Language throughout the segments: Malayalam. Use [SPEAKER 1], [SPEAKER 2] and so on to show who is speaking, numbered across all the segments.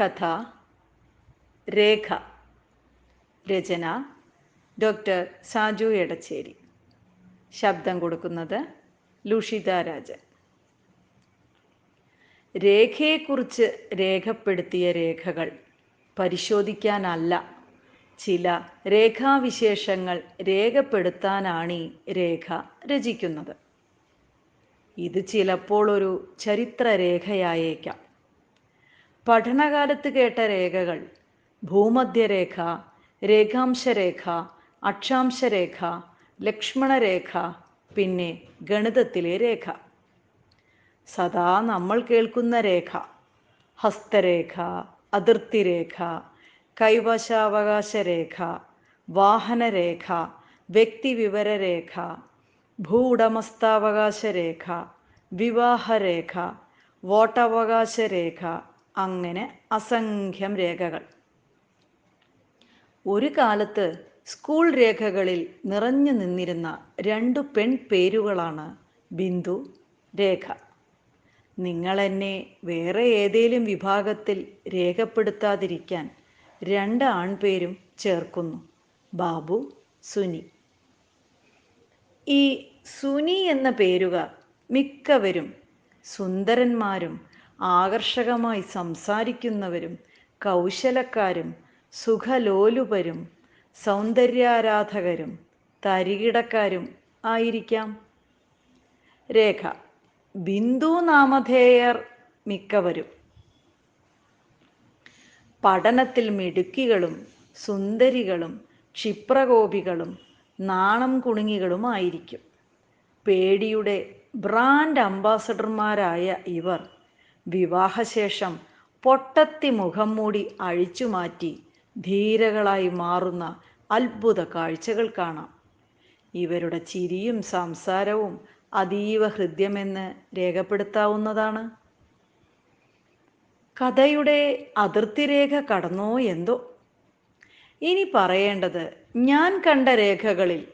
[SPEAKER 1] കഥ രേഖ രചന ഡോക്ടർ സാജു എടച്ചേരി. ശബ്ദം കൊടുക്കുന്നത് ലുഷിത രാജൻ. രേഖയെക്കുറിച്ച് രേഖപ്പെടുത്തിയ രേഖകൾ പരിശോധിക്കാനല്ല ചില രേഖാവിശേഷങ്ങൾ രേഖപ്പെടുത്താനാണ് ഈ രേഖ രചിക്കുന്നത്. ഇത് ചിലപ്പോൾ ഒരു ചരിത്രരേഖയായേക്കാം. പഠനകാലത്ത് കേട്ട രേഖകൾ. ഭൂമധ്യരേഖ രേഖാംശരേഖ അക്ഷാംശരേഖ ലക്ഷ്മണരേഖ പിന്നെ ഗണിതത്തിലെ രേഖ. സദാ നമ്മൾ കേൾക്കുന്ന രേഖ. ഹസ്തരേഖ അതിർത്തിരേഖ കൈവശാവകാശ രേഖ വാഹനരേഖ വ്യക്തിവിവരരേഖ ഭൂവുടമസ്ഥാവകാശ രേഖ വിവാഹരേഖ വോട്ടവകാശ രേഖ അങ്ങനെ അസംഖ്യം രേഖകൾ. ഒരു കാലത്ത് സ്കൂൾ രേഖകളിൽ നിറഞ്ഞു നിന്നിരുന്ന രണ്ടു പെൺ പേരുകളാണ് ബിന്ദു രേഖ. നിങ്ങൾ എന്നെ വേറെ ഏതേലും വിഭാഗത്തിൽ രേഖപ്പെടുത്താതിരിക്കാൻ രണ്ട് ആൺപേരും ചേർക്കുന്നു ബാബു സുനി. ഈ സുനി എന്ന പേരുകാർ മിക്കവരും സുന്ദരന്മാരും ആകർഷകമായി സംസാരിക്കുന്നവരും കൗശലക്കാരും സുഖലോലുപരും സൗന്ദര്യാരാധകരും തരികിടക്കാരും ആയിരിക്കാം. രേഖ. ബിന്ദു നാമധേയർ മിക്കവരും. പഠനത്തിൽ മിടുക്കികളും സുന്ദരികളും ക്ഷിപ്രകോപികളും നാണം കുണുങ്ങികളുമായിരിക്കും. പേടിയുടെ ബ്രാൻഡ് അംബാസഡർമാരായ ഇവർ വിവാഹശേഷം പൊട്ടത്തി മുഖം മൂടി അഴിച്ചുമാറ്റി ധീരകളായി മാറുന്ന അത്ഭുത കാഴ്ചകൾ കാണാം. ഇവരുടെ ചിരിയും സംസാരവും അതീവ ഹൃദ്യമെന്ന് രേഖപ്പെടുത്താവുന്നതാണ്. കഥയുടെ അതിർത്തി രേഖ കടന്നോ എന്തോ? ഇനി പറയേണ്ടത് ഞാൻ കണ്ട രേഖകളിൽ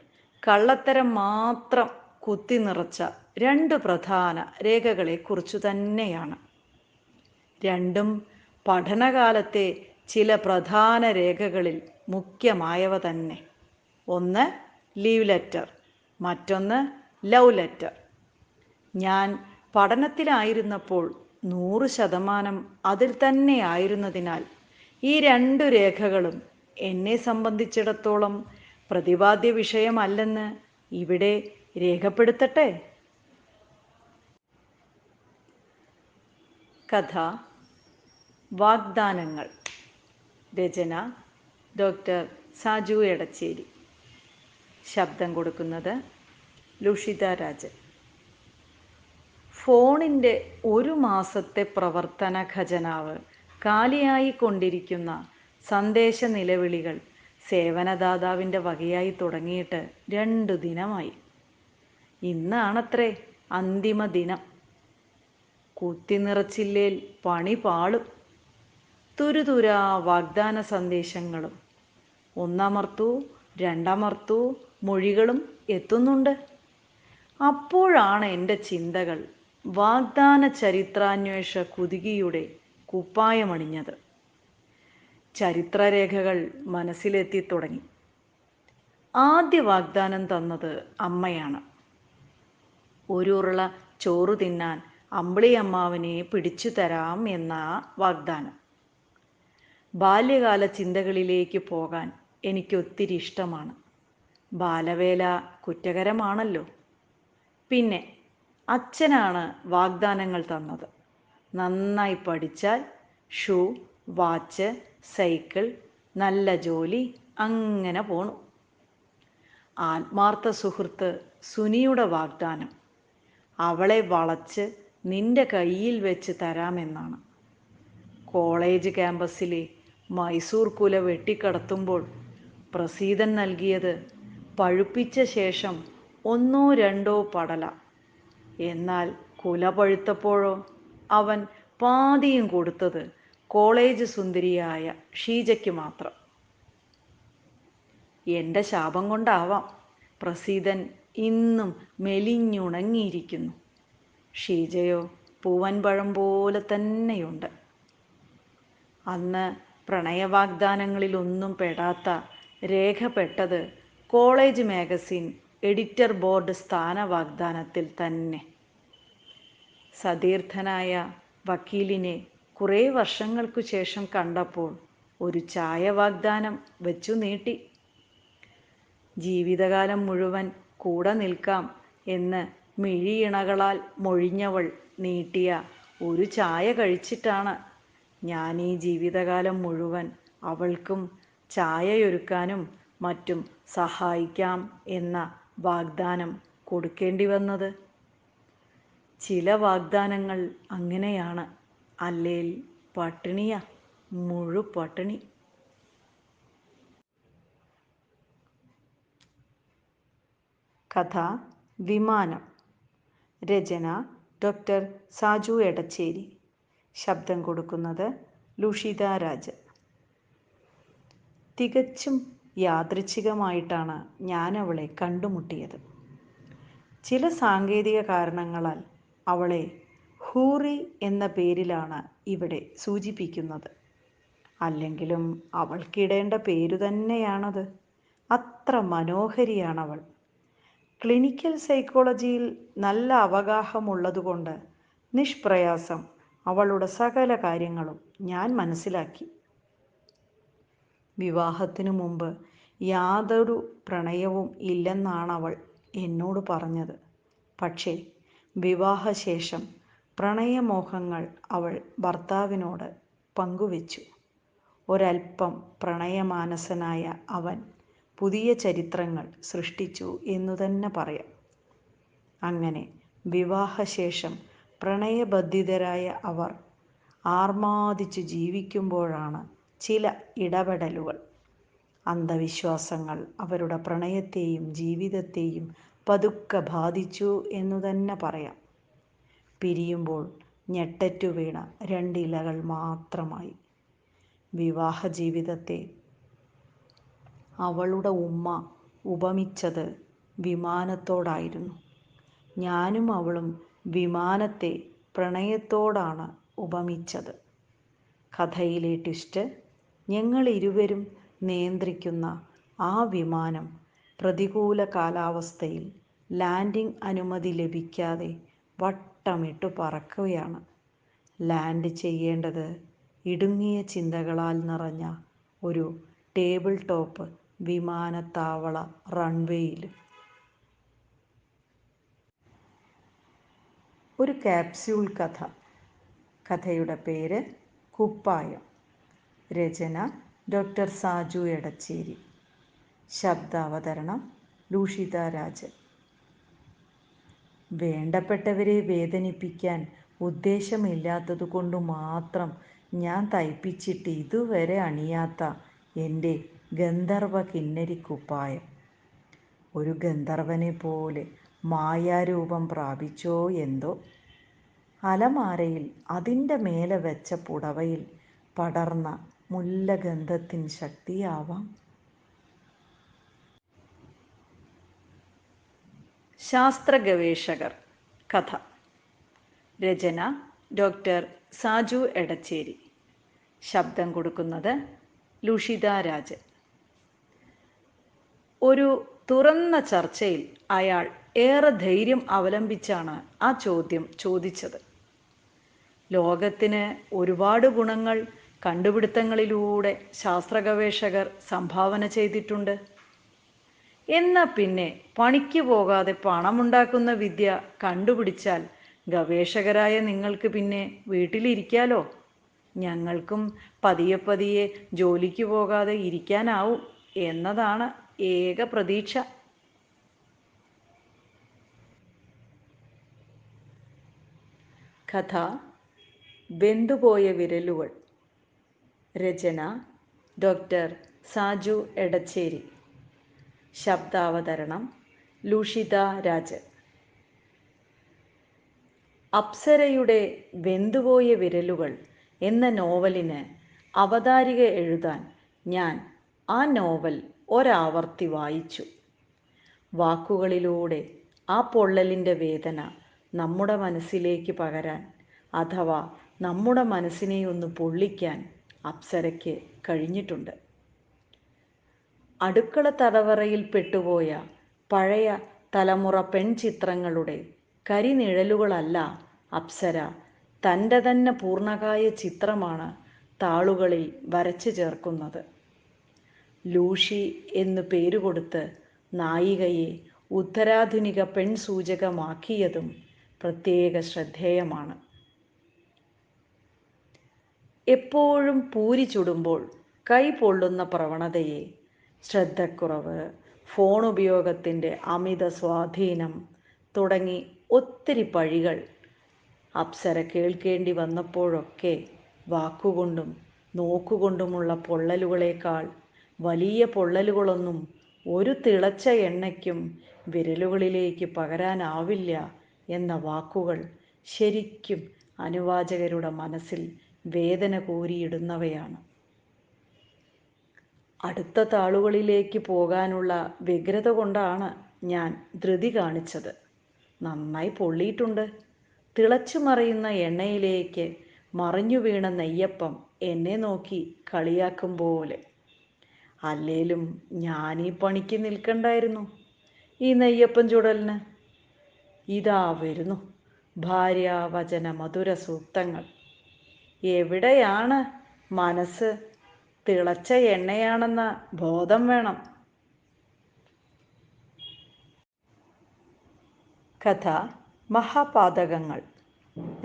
[SPEAKER 1] കള്ളത്തരം മാത്രം കുത്തി നിറച്ച രണ്ട് പ്രധാന രേഖകളെക്കുറിച്ചു തന്നെയാണ്. രണ്ടും പഠനകാലത്തെ ചില പ്രധാന രേഖകളിൽ മുഖ്യമായവ തന്നെ. ഒന്ന് ലീവ് ലെറ്റർ മറ്റൊന്ന് ലവ് ലെറ്റർ. ഞാൻ പഠനത്തിലായിരുന്നപ്പോൾ നൂറ് ശതമാനം അതിൽ തന്നെ ആയിരുന്നതിനാൽ ഈ രണ്ടു രേഖകളും എന്നെ സംബന്ധിച്ചിടത്തോളം പ്രതിപാദ്യ വിഷയമല്ലെന്ന് ഇവിടെ രേഖപ്പെടുത്തട്ടെ? കഥ വാഗ്ദാനങ്ങൾ. രചന ഡോക്ടർ സാജു എടച്ചേരി. ശബ്ദം കൊടുക്കുന്നത് ലുഷിത രാജൻ. ഫോണിന്റെ ഒരു മാസത്തെ പ്രവർത്തന ഖജനാവ് കാലിയായി കൊണ്ടിരിക്കുന്ന സന്ദേശ നിലവിളികൾ സേവനദാതാവിന്റെ വകയായി തുടങ്ങിയിട്ട് രണ്ടു ദിനമായി. ഇന്നാണത്രേ അന്തിമ ദിനം. കുത്തി നിറച്ചില്ലേൽ പണി പാളും. തുരുതുരാ വാഗ്ദാന സന്ദേശങ്ങളും. ഒന്നമർത്തു രണ്ടമർത്തു മൊഴികളും എത്തുന്നുണ്ട്. അപ്പോഴാണ് എന്റെ ചിന്തകൾ വാഗ്ദാന ചരിത്രാന്വേഷ കുതുകിയുടെ കുപ്പായമണിഞ്ഞത്. ചരിത്രരേഖകൾ മനസ്സിലെത്തി തുടങ്ങി. ആദ്യ വാഗ്ദാനം തന്നത് അമ്മയാണ്. ഒരു ഉരുള ചോറ് തിന്നാൻ അമ്പിളിയമ്മാവിനെ പിടിച്ചു തരാം എന്ന വാഗ്ദാനം. ബാല്യകാല ചിന്തകളിലേക്ക് പോകാൻ എനിക്ക് ഒത്തിരി ഇഷ്ടമാണ്. ബാലവേല കുറ്റകരമാണല്ലോ. പിന്നെ അച്ഛനാണ് വാഗ്ദാനങ്ങൾ തന്നത്. നന്നായി പഠിച്ചാൽ ഷൂ വാച്ച് സൈക്കിൾ നല്ല ജോലി അങ്ങനെ പോണു. ആത്മാർത്ഥ സുഹൃത്ത് സുനിയുടെ വാഗ്ദാനം അവളെ വളച്ച് നിന്റെ കയ്യിൽ വെച്ച് തരാമെന്നാണ്. കോളേജ് ക്യാമ്പസിലെ മൈസൂർ കുല വെട്ടിക്കടത്തുമ്പോൾ പ്രസീതൻ നൽകിയത് പഴുപ്പിച്ച ശേഷം ഒന്നോ രണ്ടോ പടല. എന്നാൽ കുല പഴുത്തപ്പോഴോ അവൻ പാതിയും കൊടുത്തത് കോളേജ് സുന്ദരിയായ ഷീജയ്ക്ക് മാത്രം. എന്റെ ശാപം കൊണ്ടാവാം പ്രസീതൻ ഇന്നും മെലിഞ്ഞുണങ്ങിയിരിക്കുന്നു. ഷീജയോ പൂവൻപഴം പോലെ തന്നെയുണ്ട്. അന്ന് പ്രണയവാഗ്ദാനങ്ങളിലൊന്നും പെടാത്ത രേഖപ്പെട്ടത് കോളേജ് മാഗസിൻ എഡിറ്റർ ബോർഡ് സ്ഥാനവാഗ്ദാനത്തിൽ തന്നെ. സതീർത്ഥനായ വക്കീലിനെ കുറേ വർഷങ്ങൾക്കു ശേഷം കണ്ടപ്പോൾ ഒരു ചായ വാഗ്ദാനം വെച്ചു നീട്ടി. ജീവിതകാലം മുഴുവൻ കൂടെ നിൽക്കാം എന്ന് മിഴിയിണകളാൽ മൊഴിഞ്ഞവൾ നീട്ടിയ ഒരു ചായ കഴിച്ചിട്ടാണ് ഞാൻ ഈ ജീവിതകാലം മുഴുവൻ അവൾക്കും ചായയൊരുക്കാനും മറ്റും സഹായിക്കാം എന്ന വാഗ്ദാനം കൊടുക്കേണ്ടി വന്നത്. ചില വാഗ്ദാനങ്ങൾ അങ്ങനെയാണ്. അല്ലേൽ പട്ടിണിയ മുഴു പട്ടിണി. കഥ വിമാനം. രചന ഡോക്ടർ സാജു എടച്ചേരി. ശബ്ദം കൊടുക്കുന്നത് ലുഷിത രാജ് തികച്ചും യാദൃച്ഛികമായിട്ടാണ് ഞാൻ അവളെ കണ്ടുമുട്ടിയത്. ചില സാങ്കേതിക കാരണങ്ങളാൽ അവളെ ഹൂറി എന്ന പേരിലാണ് ഇവിടെ സൂചിപ്പിക്കുന്നത്. അല്ലെങ്കിലും അവൾക്കിടേണ്ട പേരു തന്നെയാണത്. അത്ര മനോഹരിയാണവൾ. ക്ലിനിക്കൽ സൈക്കോളജിയിൽ നല്ല അവഗാഹമുള്ളതുകൊണ്ട് നിഷ്പ്രയാസം അവളുടെ സകല കാര്യങ്ങളും ഞാൻ മനസ്സിലാക്കി. വിവാഹത്തിനു മുമ്പ് യാതൊരു പ്രണയവും ഇല്ലെന്നാണ് അവൾ എന്നോട് പറഞ്ഞത്. പക്ഷേ വിവാഹശേഷം പ്രണയമോഹങ്ങൾ അവൾ ഭർത്താവിനോട് പങ്കുവച്ചു. ഒരൽപ്പം പ്രണയമാനസനായ അവൻ പുതിയ ചരിത്രങ്ങൾ സൃഷ്ടിച്ചു എന്നു തന്നെ പറയാം. അങ്ങനെ വിവാഹശേഷം പ്രണയബദ്ധിതരായ അവർ ആർമാദിച്ച് ജീവിക്കുമ്പോഴാണ് ചില ഇടപെടലുകൾ. അന്ധവിശ്വാസങ്ങൾ അവരുടെ പ്രണയത്തെയും ജീവിതത്തെയും പതുക്കെ ബാധിച്ചു എന്നു തന്നെ പറയാം. പിരിയുമ്പോൾ ഞെട്ടറ്റു വീണ രണ്ടിലകൾ മാത്രമായി. വിവാഹ ജീവിതത്തെ അവളുടെ ഉമ്മ ഉപമിച്ചത് വിമാനത്തോടായിരുന്നു. ഞാനും അവളും വിമാനത്തെ പ്രണയത്തോടാണ് ഉപമിച്ചത്. കഥയിലെ ട്വിസ്റ്റ് ഞങ്ങൾ ഇരുവരും നിയന്ത്രിക്കുന്ന ആ വിമാനം പ്രതികൂല കാലാവസ്ഥയിൽ ലാൻഡിംഗ് അനുമതി ലഭിക്കാതെ വട്ടമിട്ട് പറക്കുകയാണ്. ലാൻഡ് ചെയ്യേണ്ടത് ഇടുങ്ങിയ ചിന്തകളാൽ നിറഞ്ഞ ഒരു ടേബിൾ ടോപ്പ് വിമാനത്താവള റൺവേയിൽ. ഒരു ക്യാപ്സ്യൂൾ കഥ. കഥയുടെ പേര് കുപ്പായം. രചന ഡോക്ടർ സാജു എടച്ചേരി. ശബ്ദാവതരണം ലൂഷിത രാജൻ. വേണ്ടപ്പെട്ടവരെ വേദനിപ്പിക്കാൻ ഉദ്ദേശമില്ലാത്തതുകൊണ്ട് മാത്രം ഞാൻ തയ്പ്പിച്ചിട്ട് ഇതുവരെ അണിയാത്ത എന്റെ ഗന്ധർവ കിന്നരിക്കുപ്പായം ഒരു ഗന്ധർവനെ പോലെ മായാരൂപം പ്രാപിച്ചോ എന്തോ. അലമാരയിൽ അതിന്റെ മേലെ വെച്ച പുടവയിൽ പടർന്ന മുല്ലഗന്ധത്തിൻ ശക്തിയാവാം. ശാസ്ത്ര ഗവേഷകർ കഥ. രചന ഡോക്ടർ സാജു എടച്ചേരി. ശബ്ദം കൊടുക്കുന്നത് ലുഷിത രാജൻ. ഒരു തുറന്ന ചർച്ചയിൽ അയാൾ ഏറെ ധൈര്യം അവലംബിച്ചാണ് ആ ചോദ്യം ചോദിച്ചത്. ലോകത്തിന് ഒരുപാട് ഗുണങ്ങൾ കണ്ടുപിടുത്തങ്ങളിലൂടെ ശാസ്ത്ര ഗവേഷകർ സംഭാവന ചെയ്തിട്ടുണ്ട്. എന്നാൽ പിന്നെ പണിക്ക് പോകാതെ പണമുണ്ടാക്കുന്ന വിദ്യ കണ്ടുപിടിച്ചാൽ ഗവേഷകരായ നിങ്ങൾക്ക് പിന്നെ വീട്ടിലിരിക്കാലോ? ഞങ്ങൾക്കും പതിയെ പതിയെ ജോലിക്ക് പോകാതെ ഇരിക്കാനാവും എന്നതാണ് ഏക പ്രതീക്ഷ. കഥ വെന്തുപോയ വിരലുകൾ രചന ഡോക്ടർ സാജു എടച്ചേരി. ശബ്ദാവതരണം ലൂഷിത രാജൻ. അപ്സരയുടെ വെന്തുപോയ വിരലുകൾ എന്ന നോവലിന് അവതാരിക എഴുതാൻ ഞാൻ ആ നോവൽ ഒരാവർത്തി വായിച്ചു. വാക്കുകളിലൂടെ ആ പൊള്ളലിന്റെ വേദന നമ്മുടെ മനസ്സിലേക്ക് പകരാൻ അഥവാ നമ്മുടെ മനസ്സിനെ ഒന്ന് പൊള്ളിക്കാൻ അപ്സരയ്ക്ക് കഴിഞ്ഞിട്ടുണ്ട്. അടുക്കള തടവറയിൽ പെട്ടുപോയ പഴയ തലമുറ പെൺചിത്രങ്ങളുടെ കരിനിഴലുകളല്ല അപ്സര. തന്റെ തന്നെ പൂർണകായ ചിത്രമാണ് താളുകളിൽ വരച്ചു ചേർക്കുന്നത്. ലൂഷി എന്നു പേരുകൊടുത്ത് നായികയെ ഉത്തരാധുനിക പെൺസൂചകമാക്കിയതും പ്രത്യേക ശ്രദ്ധേയമാണ്. എപ്പോഴും പൂരി ചുടുമ്പോൾ കൈ പൊള്ളുന്ന പ്രവണതയെ ശ്രദ്ധക്കുറവ് ഫോൺ ഉപയോഗത്തിന്റെ അമിത സ്വാധീനം തുടങ്ങി ഒത്തിരി പഴികൾ അപ്സര കേൾക്കേണ്ടി വന്നപ്പോഴൊക്കെ വാക്കുകൊണ്ടും നോക്കുകൊണ്ടുമുള്ള പൊള്ളലുകളേക്കാൾ വലിയ പൊള്ളലുകളൊന്നും ഒരു തിളച്ച എണ്ണയ്ക്കും വിരലുകളിലേക്ക് പകരാനാവില്ല എന്ന വാക്കുകൾ ശരിക്കും അനുവാചകരുടെ മനസ്സിൽ വേദന കോരിയിടുന്നവയാണ്. അടുത്ത താളുകളിലേക്ക് പോകാനുള്ള വ്യഗ്രത കൊണ്ടാണ് ഞാൻ ധൃതി കാണിച്ചത്. നന്നായി പൊള്ളിയിട്ടുണ്ട്. തിളച്ചു മറിയുന്ന എണ്ണയിലേക്ക് മറിഞ്ഞു വീണ നെയ്യപ്പം എന്നെ നോക്കി കളിയാക്കും പോലെ. അല്ലേലും ഞാൻ ഈ പണിക്ക് നിൽക്കണ്ടായിരുന്നു ഈ നെയ്യപ്പം ചുടലിന്. ഇതാ വരുന്നു. ഭാര്യാവചന മധുര സൂക്തങ്ങൾ. എവിടെയാണ്? മനസ്സ് തിളച്ച എണ്ണയാണെന്ന ബോധം വേണം. കഥ മഹാപാതകങ്ങൾ.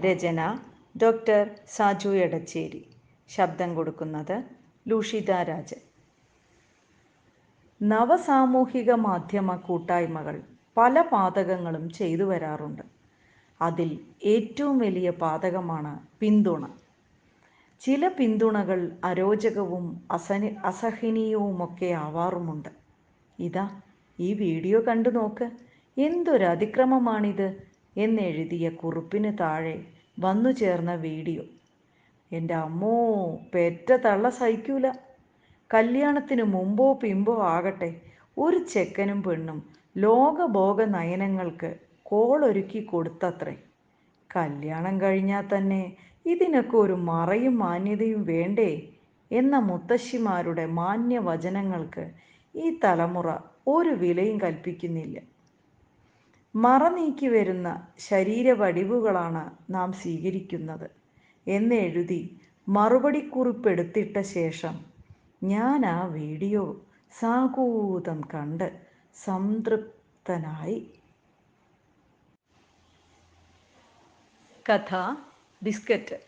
[SPEAKER 1] രചന ഡോക്ടർ സാജു എടച്ചേരി. ശബ്ദം കൊടുക്കുന്നത് ലൂഷിത രാജൻ. നവസാമൂഹിക മാധ്യമ കൂട്ടായ്മകൾ. പല പാതകങ്ങളും ചെയ്തു വരാറുണ്ട്. അതിൽ ഏറ്റവും വലിയ പാതകമാണ് പിന്തുണ. ചില പിന്തുണകൾ അരോചകവും അസനി അസഹനീയവുമൊക്കെ ആവാറുമുണ്ട്. ഇതാ ഈ വീഡിയോ കണ്ടു നോക്ക്. എന്തൊരു അതിക്രമമാണിത് എന്നെഴുതിയ കുറിപ്പിന് താഴെ വന്നു ചേർന്ന വീഡിയോ. എന്റെ അമ്മോ പെറ്റ തള്ള സഹിക്കൂല. കല്യാണത്തിന് മുമ്പോ പിമ്പോ ആകട്ടെ ഒരു ചെക്കനും പെണ്ണും ലോകഭോഗ നയനങ്ങൾക്ക് കോളൊരുക്കി കൊടുത്തത്രേ. കല്യാണം കഴിഞ്ഞാൽ തന്നെ ഇതിനൊക്കെ ഒരു മറയും മാന്യതയും വേണ്ടേ എന്ന മുത്തശ്ശിമാരുടെ മാന്യവചനങ്ങൾക്ക് ഈ തലമുറ ഒരു വിലയും കൽപ്പിക്കുന്നില്ല. മറ നീക്കി വരുന്ന ശരീരവടിവുകളാണ് നാം സ്വീകരിക്കുന്നത്. എന്നെഴുതി മറുപടി കുറിപ്പെടുത്തിട്ട ശേഷം ഞാൻ ആ വീഡിയോ സാകൂതം കണ്ട് സംതൃപ്തനായി. കഥ ബിസ്ക്കറ്റ്.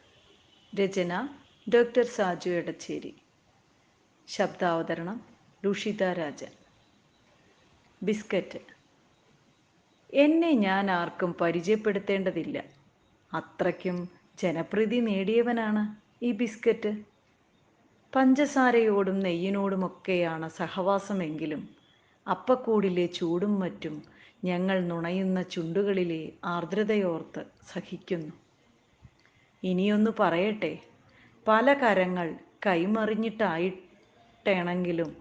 [SPEAKER 1] രചന ഡോക്ടർ സാജു എടച്ചേരി. ശബ്ദാവതരണം ലുഷിത രാജൻ. ബിസ്ക്കറ്റ്. എന്നെ ഞാൻ ആർക്കും പരിചയപ്പെടുത്തേണ്ടതില്ല. അത്രയ്ക്കും ജനപ്രീതി നേടിയവനാണ് ഈ ബിസ്ക്കറ്റ്. പഞ്ചസാരയോടും നെയ്യിനോടുമൊക്കെയാണ് സഹവാസമെങ്കിലും അപ്പക്കൂടിലെ ചൂടും മറ്റും ഞങ്ങൾ നുണയുന്ന ചുണ്ടുകളിലെ ആർദ്രതയോർത്ത് സഹിക്കുന്നു. ഇനിയൊന്നു പറയട്ടെ പല കരങ്ങൾ കൈമറിഞ്ഞിട്ടായിട്ടെണെങ്കിലും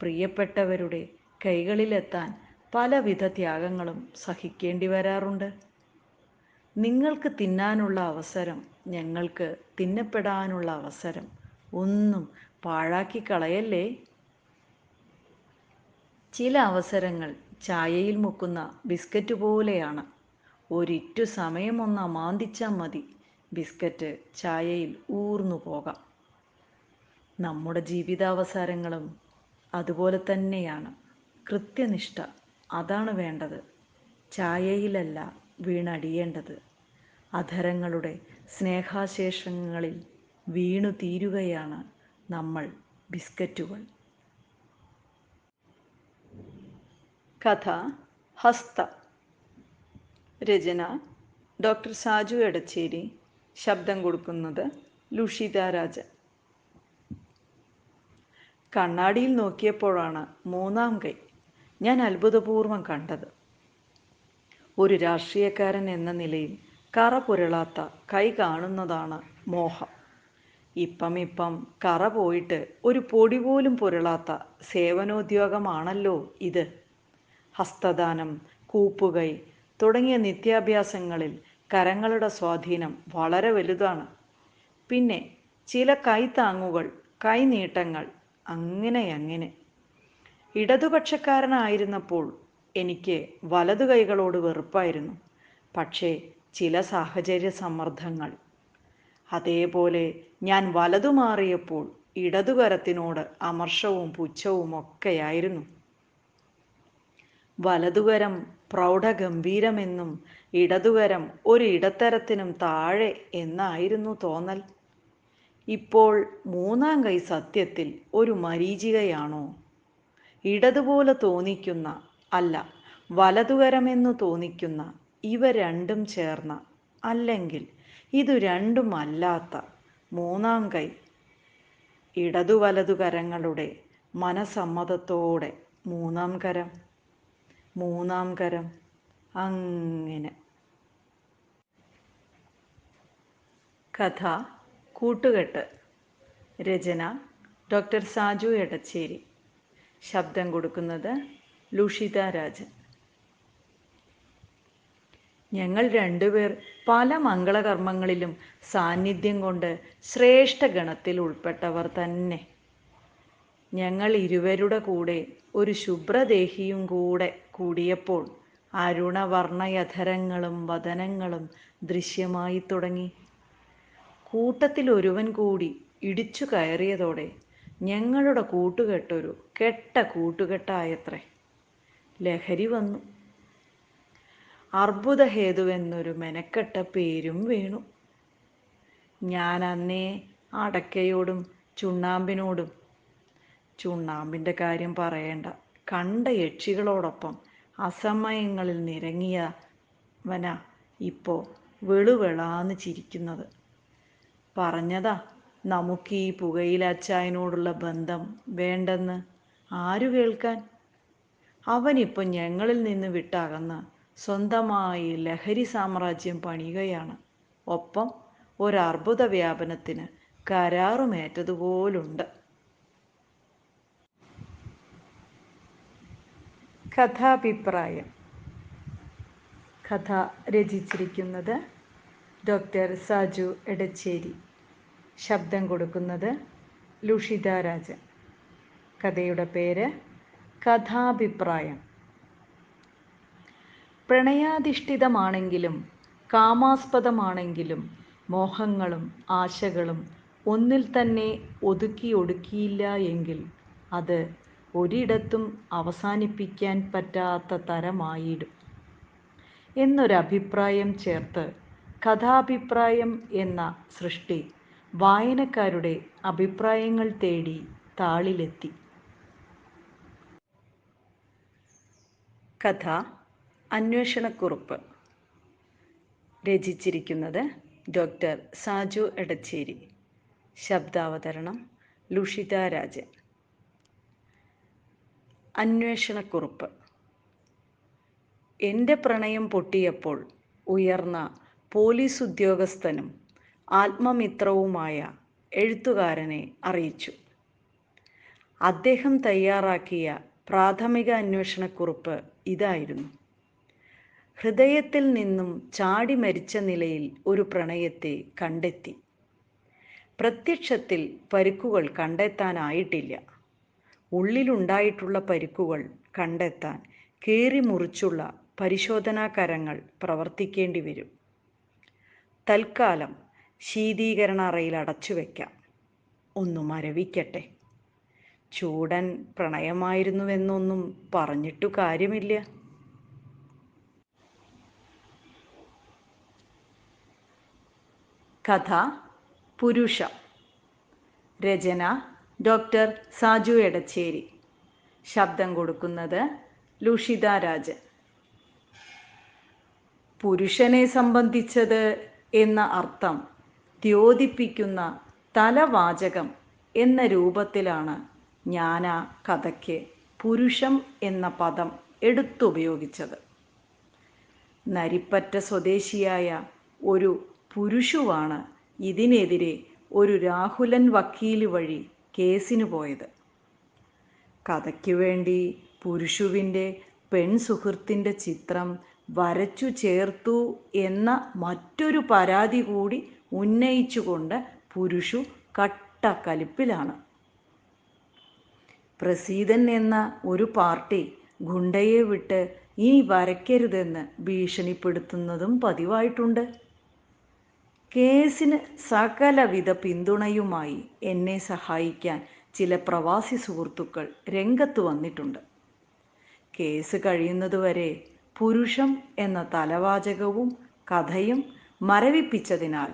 [SPEAKER 1] പ്രിയപ്പെട്ടവരുടെ കൈകളിലെത്താൻ പലവിധ ത്യാഗങ്ങളും സഹിക്കേണ്ടി വരാറുണ്ട്. നിങ്ങൾക്ക് തിന്നാനുള്ള അവസരം ഞങ്ങൾക്ക് തിന്നപ്പെടാനുള്ള അവസരം ഒന്നും പാഴാക്കി കളയല്ലേ ചില അവസരങ്ങൾ ചായയിൽ മുക്കുന്ന ബിസ്ക്കറ്റ് പോലെയാണ്. ഒരിറ്റു സമയമൊന്ന് അമാന്തിച്ചാൽ മതി. ബിസ്ക്കറ്റ് ചായയിൽ ഊർന്നു പോകാം. നമ്മുടെ ജീവിതാവസാരങ്ങളും അതുപോലെ തന്നെയാണ്. കൃത്യനിഷ്ഠ അതാണ് വേണ്ടത്. ചായയിലല്ല വീണടിയേണ്ടത്. അധരങ്ങളുടെ സ്നേഹാശേഷങ്ങളിൽ വീണു തീരുകയാണ് നമ്മൾ ബിസ്ക്കറ്റുകൾ. കഥ ഹസ്ത രചന ഡോക്ടർ സാജു എടച്ചേരി ശബ്ദം കൊടുക്കുന്നത് ലുഷിത രാജൻ. കണ്ണാടിയിൽ നോക്കിയപ്പോഴാണ് മൂന്നാം കൈ ഞാൻ അത്ഭുതപൂർവം കണ്ടത്. ഒരു രാഷ്ട്രീയക്കാരൻ എന്ന നിലയിൽ കറ പുരളാത്ത കൈ കാണുന്നതാണ് മോഹം. ഇപ്പം ഇപ്പം കറ പോയിട്ട് ഒരു പൊടി പോലും പുരളാത്ത സേവനോദ്യോഗമാണല്ലോ ഇത്. ഹസ്തദാനം കൂപ്പുകൈ തുടങ്ങിയ നിത്യാഭ്യാസങ്ങളിൽ കരങ്ങളുടെ സ്വാധീനം വളരെ വലുതാണ്. പിന്നെ ചില കൈത്താങ്ങുകൾ കൈനീട്ടങ്ങൾ അങ്ങനെ അങ്ങനെ. ഇടതുപക്ഷക്കാരനായിരുന്നപ്പോൾ എനിക്ക് വലതു കൈകളോട് വെറുപ്പായിരുന്നു. പക്ഷേ ചില സാഹചര്യ സമ്മർദ്ദങ്ങൾ. അതേപോലെ ഞാൻ വലതു മാറിയപ്പോൾ ഇടതുകരത്തിനോട് അമർഷവും പുച്ഛവും ഒക്കെയായിരുന്നു വലതുകരം പ്രൗഢഗംഭീരമെന്നും ഇടതുകരം ഒരു ഇടത്തരത്തിനും താഴെ എന്നായിരുന്നു തോന്നൽ. ഇപ്പോൾ മൂന്നാം കൈ സത്യത്തിൽ ഒരു മരീചികയാണോ? ഇടതുപോലെ തോന്നിക്കുന്ന അല്ല വലതുകരമെന്ന് തോന്നിക്കുന്ന ഇവ രണ്ടും ചേർന്ന അല്ലെങ്കിൽ ഇതു രണ്ടുമല്ലാത്ത മൂന്നാം കൈ ഇടതു വലതു കരങ്ങളുടെ മനസമ്മതത്തോടെ മൂന്നാം കരം. മൂന്നാം കരം. അങ്ങനെ. കഥ കൂട്ടുകെട്ട്. രചന ഡോക്ടർ സാജു എടച്ചേരി. ശബ്ദം കൊടുക്കുന്നത് ലുഷിത രാജൻ. ഞങ്ങൾ രണ്ടുപേർ പല മംഗളകർമ്മങ്ങളിലും സാന്നിധ്യം കൊണ്ട് ശ്രേഷ്ഠ ഗണത്തിൽ ഉൾപ്പെട്ടവർ തന്നെ. ഞങ്ങൾ ഇരുവരുടെ കൂടെ ഒരു ശുഭ്രദേഹിയും കൂടെ കൂടിയപ്പോൾ അരുണവർണയധരങ്ങളും വതനങ്ങളും ദൃശ്യമായി തുടങ്ങി. കൂട്ടത്തിൽ ഒരുവൻ കൂടി ഇടിച്ചു കയറിയതോടെ ഞങ്ങളുടെ കൂട്ടുകെട്ടൊരു കെട്ട കൂട്ടുകെട്ടായത്രേ. ലഹരി വന്നു. അർബുദഹേതുവെന്നൊരു മെനക്കെട്ട പേരും വീണു. ഞാൻ അന്നേ അടക്കയോടും ചുണ്ണാമ്പിനോടും ചുണ്ണാമ്പിന്റെ കാര്യം പറയേണ്ട. കണ്ട യക്ഷികളോടൊപ്പം അസമയങ്ങളിൽ നിരങ്ങിയവന ഇപ്പോൾ വെളുവെളാന്ന് ചിരിക്കുന്നത്. പറഞ്ഞതാ നമുക്ക് ഈ പുകയില അച്ചായനോടുള്ള ബന്ധം വേണ്ടെന്ന് ആരു കേൾക്കാൻ? അവനിപ്പോൾ ഞങ്ങളിൽ നിന്ന് വിട്ടകന്ന് സ്വന്തമായി ലഹരി സാമ്രാജ്യം പണിയുകയാണ്. ഒപ്പം ഒരർബുദ വ്യാപനത്തിന് കരാറുമേറ്റതുപോലുണ്ട്. കഥാഭിപ്രായം. കഥ രചിച്ചിരിക്കുന്നത് ഡോക്ടർ സാജു എടച്ചേരി. ശബ്ദം കൊടുക്കുന്നത് ലുഷിത രാജൻ. കഥയുടെ പേര് കഥാഭിപ്രായം. പ്രണയാധിഷ്ഠിതമാണെങ്കിലും കാമാസ്പദമാണെങ്കിലും മോഹങ്ങളും ആശകളും ഒന്നിൽ തന്നെ ഒതുക്കി ഒടുക്കിയില്ല എങ്കിൽ അത് ഒരിടത്തും അവസാനിപ്പിക്കാൻ പറ്റാത്ത തരമായിടും. എന്നൊരഭിപ്രായം ചേർത്ത് കഥാഭിപ്രായം എന്ന സൃഷ്ടി വായനക്കാരുടെ അഭിപ്രായങ്ങൾ തേടി താളിലെത്തി. കഥ അന്വേഷണക്കുറിപ്പ്. രചിച്ചിരിക്കുന്നത് ഡോക്ടർ സാജു എടച്ചേരി. ശബ്ദാവതരണം ലുഷിത രാജൻ. അന്വേഷണക്കുറിപ്പ്. എന്റെ പ്രണയം പൊട്ടിയപ്പോൾ ഉയർന്ന പോലീസ് ഉദ്യോഗസ്ഥനും ആത്മമിത്രവുമായ എഴുത്തുകാരനെ അറിയിച്ചു. അദ്ദേഹം തയ്യാറാക്കിയ പ്രാഥമിക അന്വേഷണക്കുറിപ്പ് ഇതായിരുന്നു. ഹൃദയത്തിൽ നിന്നും ചാടി മരിച്ച നിലയിൽ ഒരു പ്രണയത്തെ കണ്ടെത്തി. പ്രത്യക്ഷത്തിൽ പരുക്കുകൾ കണ്ടെത്താനായിട്ടില്ല. ഉള്ളിലുണ്ടായിട്ടുള്ള പരിക്കുകൾ കണ്ടെത്താൻ കീറി മുറിച്ചുള്ള പരിശോധനാ കരങ്ങൾ പ്രവർത്തിക്കേണ്ടി വരും. തൽക്കാലം ശീതീകരണ അറയിൽ അടച്ചു വയ്ക്കാം ഒന്ന് മരവിക്കട്ടെ. ചൂടൻ പ്രണയമായിരുന്നുവെന്നൊന്നും പറഞ്ഞിട്ടു കാര്യമില്ല. കഥ പുരുഷ. രചന ഡോക്ടർ സാജു എടച്ചേരി. ശബ്ദം കൊടുക്കുന്നത് ലുഷിത രാജൻ. പുരുഷനെ സംബന്ധിച്ചത് എന്ന അർത്ഥം ദ്യോതിപ്പിക്കുന്ന തലവാചകം എന്ന രൂപത്തിലാണ് ഞാൻ ആ കഥയ്ക്ക് പുരുഷം എന്ന പദം എടുത്തുപയോഗിച്ചത്. നരിപ്പറ്റ സ്വദേശിയായ ഒരു പുരുഷുവാണ് ഇതിനെതിരെ ഒരു രാഹുലൻ വക്കീൽ വഴി കേസിന് പോയത്. കഥയ്ക്ക് വേണ്ടി പുരുഷുവിന്റെ പെൺസുഹൃത്തിന്റെ ചിത്രം വരച്ചു ചേർത്തു എന്ന മറ്റൊരു പരാതി കൂടി ഉന്നയിച്ചുകൊണ്ട് പുരുഷു കട്ട കലിപ്പിലാണ് പ്രസീതൻ എന്ന ഒരു പാർട്ടി ഗുണ്ടയെ വിട്ട് ഇനി വരയ്ക്കരുതെന്ന് ഭീഷണിപ്പെടുത്തുന്നതും പതിവായിട്ടുണ്ട്. കേസിന് സകലവിധ പിന്തുണയുമായി എന്നെ സഹായിക്കാൻ ചില പ്രവാസി സുഹൃത്തുക്കൾ രംഗത്ത് വന്നിട്ടുണ്ട്. കേസ് കഴിയുന്നതുവരെ പുരുഷം എന്ന തലവാചകവും കഥയും മരവിപ്പിച്ചതിനാൽ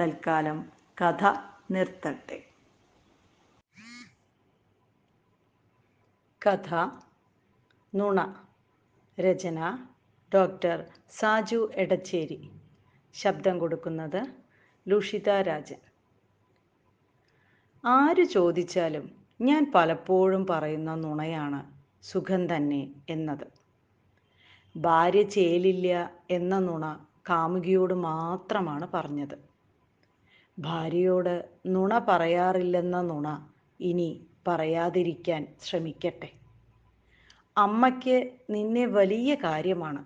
[SPEAKER 1] തൽക്കാലം കഥ നിർത്തട്ടെ. കഥ നുണ രചന ഡോക്ടർ സാജു എടച്ചേരി. ശബ്ദം കൊടുക്കുന്നത് ലുഷിത രാജൻ. ആര് ചോദിച്ചാലും ഞാൻ പലപ്പോഴും പറയുന്ന നുണയാണ് സുഖം തന്നെ എന്നത്. ഭാര്യ ചേലില്ല എന്ന നുണ കാമുകിയോട് മാത്രമാണ് പറഞ്ഞത്. ഭാര്യയോട് നുണ പറയാറില്ലെന്ന നുണ ഇനി പറയാതിരിക്കാൻ ശ്രമിക്കട്ടെ. അമ്മയ്ക്ക് നിന്നെ വലിയ കാര്യമാണ്.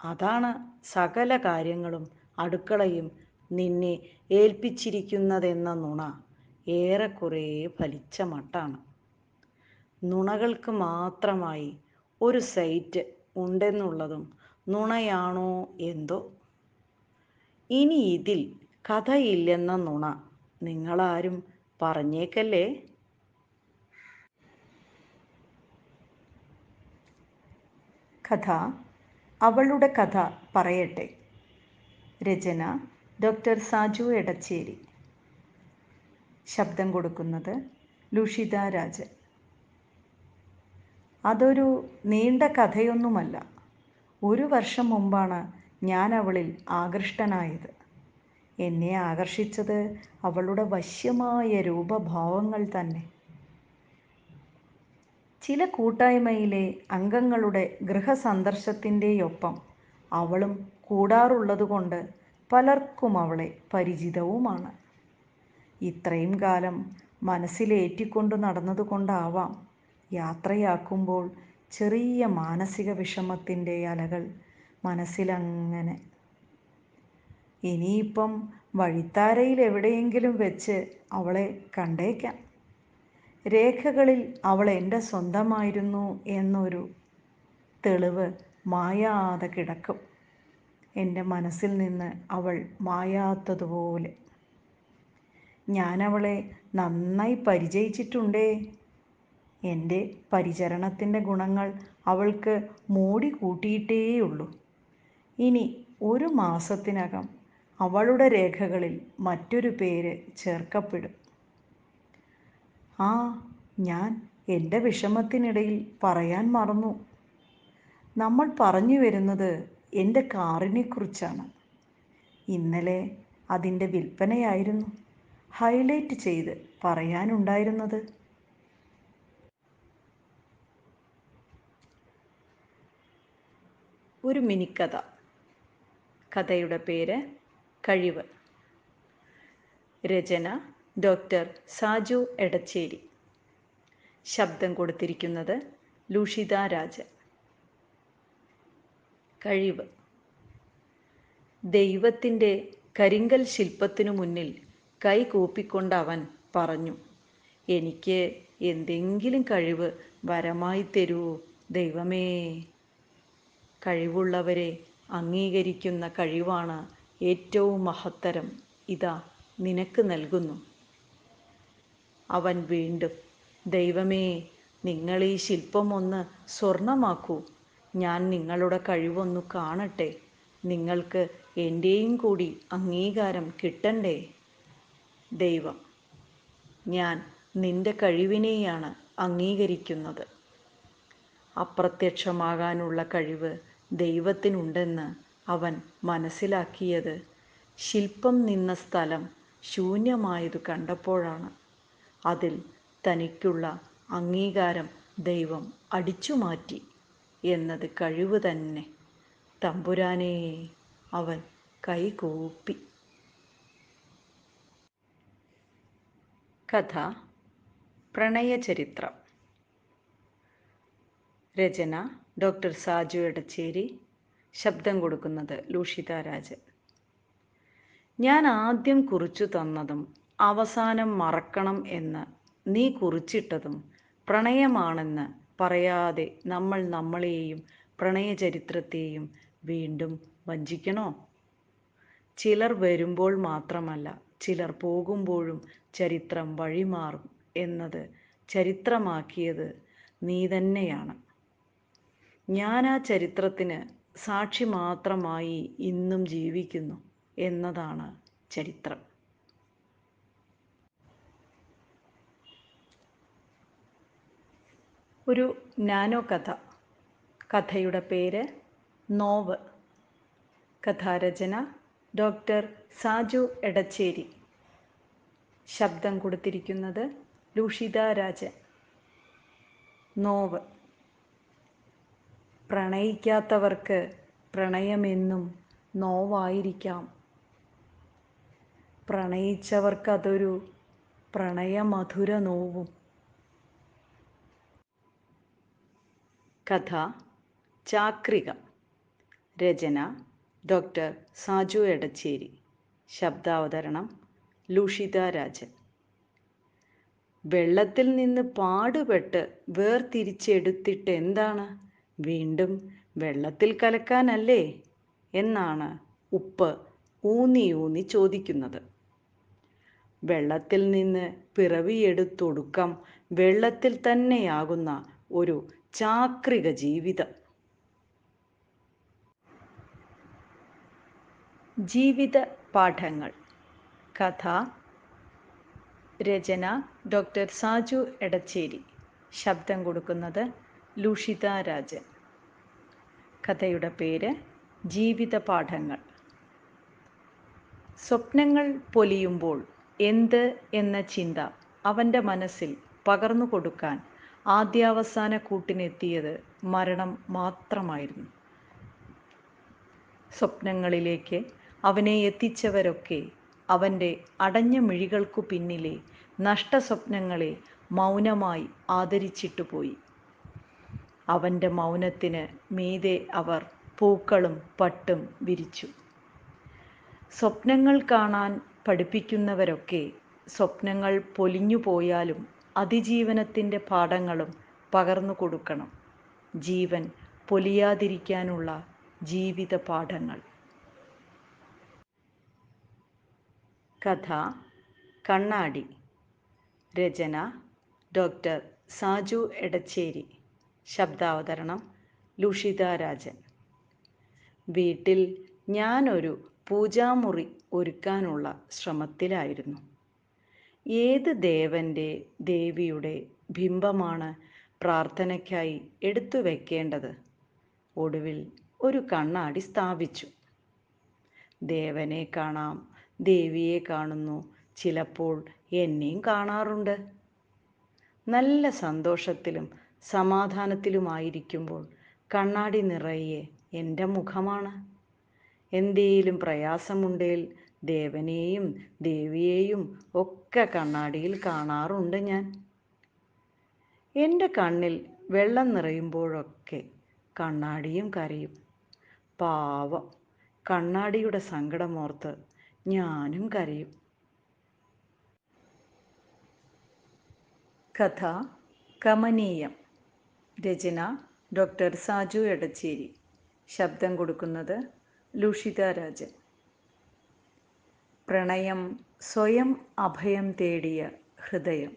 [SPEAKER 1] അതാണ് സകല കാര്യങ്ങളും അടുക്കളയും നിന്നെ ഏൽപ്പിച്ചിരിക്കുന്നതെന്ന നുണ ഏറെക്കുറെ ഫലിച്ച മട്ടാണ്. നുണകൾക്ക് മാത്രമായി ഒരു സൈറ്റ് ഉണ്ടെന്നുള്ളതും നുണയാണോ എന്തോ? ഇനി ഇതിൽ കഥയില്ലെന്ന നുണ നിങ്ങളാരും പറഞ്ഞേക്കല്ലേ? കഥ അവളുടെ കഥ പറയട്ടെ. രചന ഡോക്ടർ സാജു എടച്ചേരി. ശബ്ദം കൊടുക്കുന്നത് ലുഷിത രാജൻ. അതൊരു നീണ്ട കഥയൊന്നുമല്ല. ഒരു വർഷം മുമ്പാണ് ഞാൻ അവളിൽ ആകൃഷ്ടനായത്. എന്നെ ആകർഷിച്ചത് അവളുടെ വശ്യമായ രൂപഭാവങ്ങൾ തന്നെ. ചില കൂട്ടായ്മയിലെ അംഗങ്ങളുടെ ഗൃഹസന്ദർശത്തിന്റെയൊപ്പം അവളും കൂടാറുള്ളതുകൊണ്ട് പലർക്കും അവളെ പരിചിതവുമാണ്. ഇത്രയും കാലം മനസ്സിലേറ്റിക്കൊണ്ട് നടന്നതുകൊണ്ടാവാം യാത്രയാക്കുമ്പോൾ ചെറിയ മാനസിക വിഷമത്തിന്റെ അലകൾ മനസ്സിലങ്ങനെ. ഇനിയിപ്പം വഴിത്താരയിൽ എവിടെയെങ്കിലും വെച്ച് അവളെ കണ്ടേക്കാം. രേഖകളിൽ അവൾ എന്റെ സ്വന്തമായിരുന്നു എന്നൊരു തെളിവ് മായാതെ കിടക്കും. എന്റെ മനസ്സിൽ നിന്ന് അവൾ മായാത്തതുപോലെ. ഞാൻ അവളെ നന്നായി പരിചയിച്ചിട്ടുണ്ടേ. എന്റെ പരിചരണത്തിന്റെ ഗുണങ്ങൾ അവൾക്ക് മോടി കൂട്ടിയിട്ടേയുള്ളൂ ഇനി ഒരു മാസത്തിനകം അവളുടെ രേഖകളിൽ മറ്റൊരു പേര് ചേർക്കപ്പെടും. ആ ഞാൻ എന്റെ വിഷമത്തിനിടയിൽ പറയാൻ മറന്നു. നമ്മൾ പറഞ്ഞു വരുന്നത് എന്റെ കാറിനെക്കുറിച്ചാണ്. ഇന്നലെ അതിന്റെ വിൽപ്പനയായിരുന്നു ഹൈലൈറ്റ് ചെയ്ത് പറയാനുണ്ടായിരുന്നത്. ഒരു മിനിക്കഥ. കഥയുടെ പേര് കഴിവ്. രചന ഡോക്ടർ സാജു എടച്ചേരി. ശബ്ദം കൊടുത്തിരിക്കുന്നത് ലൂഷിത രാജൻ. കഴിവ്. ദൈവത്തിന്റെ കരിങ്കൽ ശില്പത്തിനു മുന്നിൽ കൈ കൂപ്പിക്കൊണ്ട് അവൻ പറഞ്ഞു എനിക്ക് എന്തെങ്കിലും കഴിവ് വരമായി തരൂ ദൈവമേ. കഴിവുള്ളവരെ അംഗീകരിക്കുന്ന കഴിവാണ് ഏറ്റവും മഹത്തരം. ഇതാ നിനക്ക് നൽകുന്നു. അവൻ വീണ്ടും ദൈവമേ നിങ്ങൾ ഈ ശില്പം ഒന്ന് സ്വർണമാക്കൂ ഞാൻ നിങ്ങളുടെ കഴിവൊന്നു കാണട്ടെ. നിങ്ങൾക്ക് എന്റെയും കൂടി അംഗീകാരം കിട്ടണ്ടേ? ദൈവം ഞാൻ നിന്റെ കഴിവിനെയാണ് അംഗീകരിക്കുന്നത്. അപ്രത്യക്ഷമാകാനുള്ള കഴിവ് ദൈവത്തിനുണ്ടെന്ന് അവൻ മനസ്സിലാക്കിയത് ശില്പം നിന്ന സ്ഥലം ശൂന്യമായത് കണ്ടപ്പോഴാണ്. അതിൽ തനിക്കുള്ള അംഗീകാരം ദൈവം അടിച്ചുമാറ്റി. എന്നത് കഴിവ് തന്നെ. തമ്പുരാനെ അവൻ കൈകൂപ്പി. കഥ. പ്രണയചരിത്രം. രചന ഡോക്ടർ സാജു എടച്ചേരി. ശബ്ദം കൊടുക്കുന്നത് ലൂഷിത രാജൻ. ഞാൻ ആദ്യം കുറിച്ചു തന്നതും അവസാനം മറക്കണം എന്ന് നീ കുറിച്ചിട്ടതും പ്രണയമാണെന്ന് പറയാതെ നമ്മൾ നമ്മളെയും പ്രണയചരിത്രത്തെയും വീണ്ടും വഞ്ചിക്കണോ? ചിലർ വരുമ്പോൾ മാത്രമല്ല ചിലർ പോകുമ്പോഴും ചരിത്രം വഴിമാറും എന്നത് ചരിത്രമാക്കിയത് നീ തന്നെയാണ്. ഞാൻ ആ ചരിത്രത്തിന് സാക്ഷി മാത്രമായി ഇന്നും ജീവിക്കുന്നു എന്നതാണ് ചരിത്രം. ഒരു നാനോ കഥ. കഥയുടെ പേര് നോവ്. കഥാരചന ഡോക്ടർ സാജു എടച്ചേരി. ശബ്ദം കൊടുത്തിരിക്കുന്നത് ലൂഷിത രാജൻ. നോവ്. പ്രണയിക്കാത്തവർക്ക് പ്രണയമെന്നും നോവായിരിക്കാം. പ്രണയിച്ചവർക്കതൊരു പ്രണയമധുര നോവും. കഥ ചാക്രിക. രചന ഡോക്ടർ സാജു എടച്ചേരി. ശബ്ദാവതരണം ലൂഷിത രാജൻ. വെള്ളത്തിൽ നിന്ന് പാടുപെട്ട് വേർതിരിച്ചെടുത്തിട്ട് എന്താണ് വീണ്ടും വെള്ളത്തിൽ കലക്കാനല്ലേ? എന്നാണ് ഉപ്പ് ഊന്നി ഊന്നി ചോദിക്കുന്നത്. വെള്ളത്തിൽ നിന്ന് പിറവിയെടുത്തൊടുക്കം വെള്ളത്തിൽ തന്നെയാകുന്ന ഒരു ചാക്രിക ജീവിതം. ജീവിത പാഠങ്ങൾ. കഥ രചന ഡോക്ടർ സാജു എടച്ചേരി. ശബ്ദം കൊടുക്കുന്നത് ലൂഷിത രാജൻ. കഥയുടെ പേര് ജീവിത പാഠങ്ങൾ. സ്വപ്നങ്ങൾ പൊലിയുമ്പോൾ എന്ത് എന്ന ചിന്ത അവന്റെ മനസ്സിൽ പകർന്നു കൊടുക്കാൻ ആദ്യാവസാന കൂട്ടിനെത്തിയത് മരണം മാത്രമായിരുന്നു. സ്വപ്നങ്ങളിലേക്ക് അവനെ എത്തിച്ചവരൊക്കെ അവന്റെ അടഞ്ഞ മിഴികൾക്കു പിന്നിലെ നഷ്ടസ്വപ്നങ്ങളെ മൗനമായി ആദരിച്ചിട്ടു പോയി. അവന്റെ മൗനത്തിന് മീതെ അവർ പൂക്കളും പട്ടും വിരിച്ചു. സ്വപ്നങ്ങൾ കാണാൻ പഠിപ്പിക്കുന്നവരൊക്കെ സ്വപ്നങ്ങൾ പൊലിഞ്ഞു പോയാലും അതിജീവനത്തിന്റെ പാഠങ്ങളും പകർന്നു കൊടുക്കണം. ജീവൻ പൊലിയാതിരിക്കാനുള്ള ജീവിത പാഠങ്ങൾ. കഥ കണ്ണാടി. രചന ഡോക്ടർ സാജു എടച്ചേരി. ശബ്ദാവതരണം ലുഷിത രാജൻ. വീട്ടിൽ ഞാനൊരു പൂജാമുറി ഒരുക്കാനുള്ള ശ്രമത്തിലായിരുന്നു. ഏത് ദേവന്റെ ദേവിയുടെ ബിംബമാണ് പ്രാർത്ഥനയ്ക്കായി എടുത്തു വെക്കേണ്ടത്? ഒടുവിൽ ഒരു കണ്ണാടി സ്ഥാപിച്ചു. ദേവനെ കാണാം ദേവിയെ കാണുന്നു ചിലപ്പോൾ എന്നെയും കാണാറുണ്ട്. നല്ല സന്തോഷത്തിലും സമാധാനത്തിലുമായിരിക്കുമ്പോൾ കണ്ണാടി നിറയെ എന്റെ മുഖമാണ്. എന്തേലും പ്രയാസമുണ്ടേൽ ദേവനെയും ദേവിയെയും ഒക്കെ കണ്ണാടിയിൽ കാണാറുണ്ട് ഞാൻ. എന്റെ കണ്ണിൽ വെള്ളം നിറയുമ്പോഴൊക്കെ കണ്ണാടിയും കരയും. പാവം കണ്ണാടിയുടെ സങ്കടമോർത്ത് ഞാനും കരയും. കഥ കമനീയം. രചന ഡോക്ടർ സാജു എടച്ചേരി. ശബ്ദം കൊടുക്കുന്നത് ലൂഷിത രാജൻ. പ്രണയം സ്വയം അഭയം തേടിയ ഹൃദയം.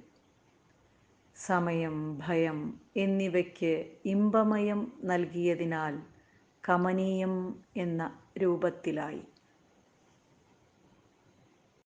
[SPEAKER 1] സമയം ഭയം എന്നിവയ്ക്ക് ഇമ്പമയം നൽകിയതിനാൽ കമനീയം എന്ന രൂപത്തിലായി.